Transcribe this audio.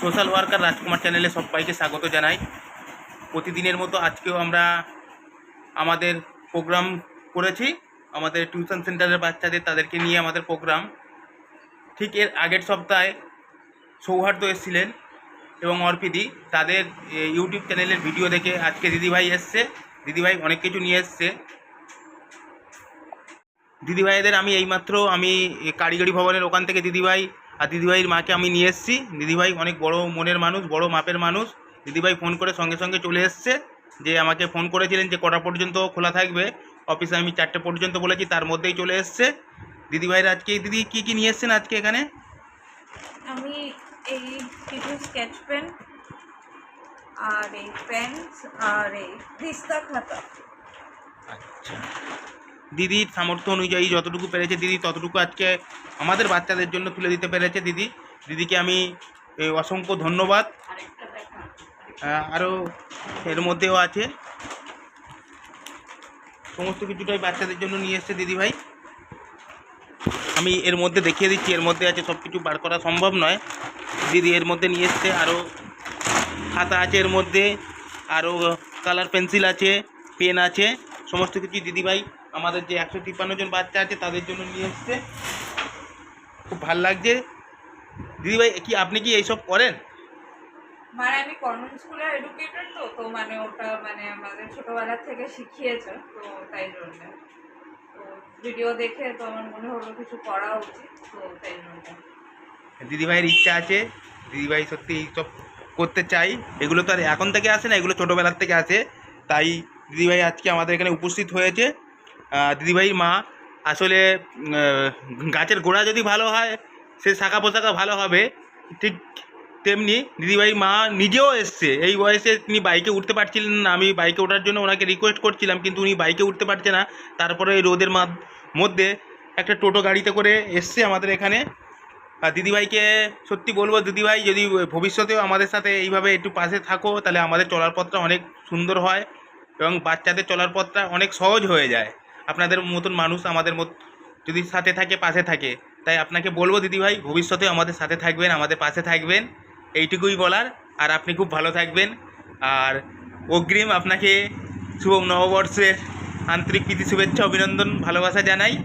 Social worker রাজকুমার চ্যানেলে সবাইকে স্বাগত জানাই। প্রতিদিনের মতো আজকেও আমরা আমাদের প্রোগ্রাম করেছি। আমাদের টিউশন সেন্টারের বাচ্চাদের, তাদেরকে নিয়ে আমাদের প্রোগ্রাম। ঠিক এর আগের সপ্তাহে সৌহার্দ্য এসেছিলেন এবং অর্পিদি তাদের ইউটিউব চ্যানেলের ভিডিও দেখে আজকে দিদিভাই এসছে। দিদিভাই অনেক কিছু নিয়ে এসছে। দিদিভাইদের আমি এইমাত্র আমি কারিগরি ভবনের ওখান থেকে দিদিভাই আর দিদিভাইয়ের মাকে আমি নিয়ে এসেছি। দিদিভাই অনেক বড় মনের মানুষ বড় মাপের মানুষ। দিদিভাই ফোন করে সঙ্গে সঙ্গে চলে এসছে যে আমাকে ফোন করেছিলেন যে কটা পর্যন্ত খোলা থাকবে। অফিসে আমি চারটে পর্যন্ত বলেছি তার মধ্যেই চলে এসছে। দিদিভাইয়ের আজকে দিদি কী কী নিয়ে এসছেন আজকে এখানে? আমি এই কিছু স্কেচ পেন আর এই পেন আর এই খাতা। আচ্ছা। দিদির সামর্থ্য অনুযায়ী যতটুকু পেরেছে দিদি, ততটুকু আজকে আমাদের বাচ্চাদের জন্য তুলে দিতে পেরেছে দিদি। দিদিকে আমি অসংখ্য ধন্যবাদ। আরও এর মধ্যেও আছে। সমস্ত কিছুটাই বাচ্চাদের জন্য নিয়ে এসছে দিদিভাই আমি এর মধ্যে দেখিয়ে দিচ্ছি, এর মধ্যে আছে সব কিছু বার করা সম্ভব নয়। দিদি এর মধ্যে নিয়ে এসছে আরও খাতা আছে এর মধ্যে আরও কালার পেন্সিল আছে, পেন আছে। সমস্ত কিছু দিদিভাই আমাদের যে একশো তিপ্পান্ন জন বাচ্চা আছে তাদের জন্য নিয়ে এসছে। খুব ভালো লাগছে। দিদিভাই কি আপনি কি এইসব করেন? মানে আমি কনভেন্ট স্কুলের এডুকেটর তো তো মানে ওটা মানে আমাদের ছোটবেলা থেকে শিখিয়েছে তো তাই জন্য। তো ভিডিও দেখে তো আমার মনে হলো কিছু করা উচিত তো তাই জন্য। দিদিভাইয়ের ইচ্ছা আছে। দিদিভাই সত্যি এইসব করতে চাই। এগুলো তো আর এখন থেকে আসে না এগুলো ছোটোবেলার থেকে আসে। তাই দিদিভাই আজকে আমাদের এখানে উপস্থিত হয়েছে। আহ, দিদিভাইয়ের মা আসলে গাছের গোড়া যদি ভালো হয় সে শাখা পোশাকা ভালো হবে। ঠিক তেমনি দিদিভাই মা নিজেও এসছে। এই বয়সে তিনি বাইকে উঠতে পারছিলেন না। আমি বাইকে ওঠার জন্য ওনাকে রিকোয়েস্ট করছিলাম কিন্তু উনি বাইকে উঠতে পারছে না। তারপরে এই রোদের মধ্যে একটা টোটো গাড়িতে করে এসছে আমাদের এখানে। আর দিদিভাইকে সত্যি বলব দিদিভাই যদি ভবিষ্যতেও আমাদের সাথে এইভাবে একটু পাশে থাকো তাহলে আমাদের চলার পথটা অনেক সুন্দর হয়। এবং বাচ্চাদের চলার পথটা অনেক সহজ হয়ে যায়। আপনাদের মতন মানুষ আমাদের মত, যদি সাথে থাকে, পাশে থাকে। তাই আপনাকে বলব দিদিভাই, ভবিষ্যতে আমাদের সাথে থাকবেন, আমাদের পাশে থাকবেন। এইটুকুই বলার। আর আপনি খুব ভালো থাকবেন। আর অগ্রিম আপনাকে শুভ নববর্ষের আন্তরিক কৃতি শুভেচ্ছা, অভিনন্দন, ভালোবাসা জানাই।